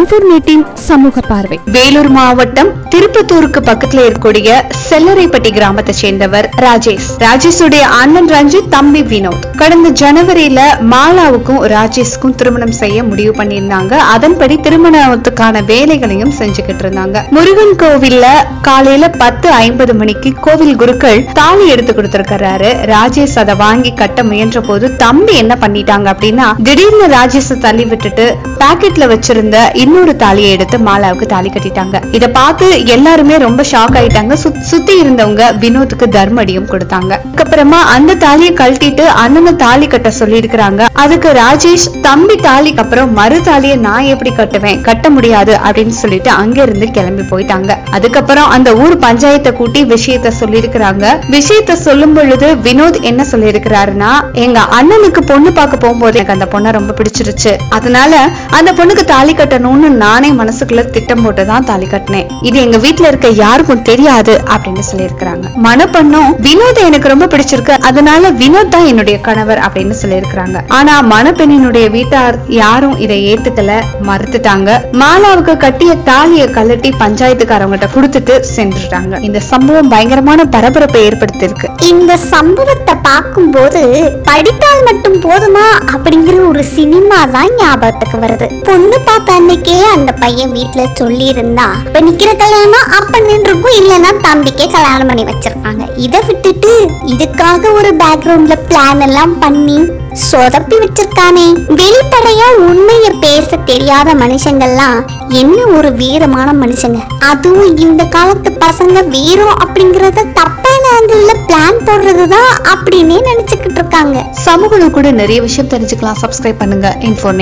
Informative சமூக பார்வை. வேலூர் மாவட்டம் திருப்பத்தூருக்கு பக்கத்துல இருக்கக்கூடிய செல்லரைப்பட்டி கிராமத்தை சேர்ந்தவர் ராஜேஷ். ராஜேஷுடைய அண்ணன் ரஞ்சித் தம்பி வினோத். கடந்த ஜனவரியில மாலாவுக்கும் ராஜேஷ்க்கும் திருமணம் செய்ய முடிவு பண்ணியிருந்தாங்க. அதன்படி திருமணத்துக்கான வேலைகளையும் செஞ்சுக்கிட்டு இருந்தாங்க. முருகன் கோவில்ல காலையில பத்து ஐம்பது மணிக்கு கோவில் குருக்கள் தாலி எடுத்து கொடுத்திருக்கிறாரு. ராஜேஷ் அதை வாங்கி கட்ட முயன்ற போது தம்பி என்ன பண்ணிட்டாங்க அப்படின்னா திடீர்னு ராஜேஷ தள்ளி விட்டுட்டு பாக்கெட்ல வச்சிருந்த இன்னொரு தாலியை எடுத்து மாலாவுக்கு தாலி கட்டிட்டாங்க. இத பார்த்து எல்லாருமே ரொம்ப ஷாக் ஆயிட்டாங்க. சுத்- சுத்தி இருந்தவங்க வினோத்துக்கு தர்மடியும் கொடுத்தாங்க. அதுக்கப்புறமா அந்த தாலியை கழட்டிட்டு அண்ணனை தாலி கட்ட சொல்லி இருக்கிறாங்க அதுக்கு ராஜேஷ் தம்பி தாலிக்கு அப்புறம் மறு தாலியை நான் எப்படி கட்டுவேன்? கட்ட முடியாது அப்படின்னு சொல்லிட்டு அங்க இருந்து கிளம்பி போயிட்டாங்க. அதுக்கப்புறம் அந்த ஊர் பஞ்சாயத்தை கூட்டி விஷயத்த சொல்லியிருக்கிறாங்க. விஷயத்த சொல்லும் பொழுது வினோத் என்ன சொல்லியிருக்கிறாருன்னா எங்க அண்ணனுக்கு பொண்ணு பார்க்க போகும்போது எனக்கு அந்த பொண்ணை ரொம்ப பிடிச்சிருச்சு. அதனால அந்த பொண்ணுக்கு தாலி கட்டணும்னு நானே மனசுக்குள்ள திட்டம் போட்டு தான் தாலி கட்டினேன். இது எங்க வீட்டுல இருக்க யாருக்கும் தெரியாது அப்படின்னு சொல்லியிருக்கிறாங்க. மணப்பெண்ணும் வினோத் எனக்கு ரொம்ப பிடிச்சிருக்கு. அதனால வினோத் தான் என்னுடைய கணவர் அப்படின்னு சொல்லியிருக்கிறாங்க. ஆனா மணப்பெண்ணினுடைய வீட்டார் யாரும் இதை ஏத்துக்கல மறுத்துட்டாங்க. மாலாவுக்கு கட்டிய தாலியை கழட்டி பஞ்சாயத்துக்காரவங்கிட்ட கொடுத்துட்டு சென்றுட்டாங்க. இந்த சம்பவம் பயங்கரமான பரபரப்பை ஏற்படுத்தியிருக்கு. இந்த சம்பவத்தை பார்க்கும்போது படித்தால் மட்டும் போதுமா அப்படிங்கிற ஒரு சினிமா தான் ஞாபகத்துக்கு வருது. பொண்ணு பார்த்த அன்னைக்கே அந்த பையன் வீட்டுல சொல்லி இருந்தா இப்ப நிக்கிற கல்யாணம் அப்ப நின்றுக்கும் இல்லைன்னா தம்பிக்கே கல்யாணம் பண்ணி வச்சிருக்காங்க இதை விட்டுட்டு இதுக்காக ஒரு பேக்ரவுண்ட்ல பிளான் எல்லாம் பண்ணி சொதப்பி வச்சிருக்கானே. வெளிப்படையா உண்மைய பேச தெரியாத மனுஷங்கள்லாம் என்ன ஒரு வீரமான மனுஷங்க. அதுவும் இந்த காலத்து பசங்க வீரம் அப்படிங்கறத தப்பு போடுறதுதான் அப்படின்னே நினைச்சுக்கிட்டு இருக்காங்க. சமூகம் கூட நிறைய விஷயம் தெரிஞ்சுக்கலாம். சப்ஸ்கிரைப் பண்ணுங்க. இன்ஃபோனே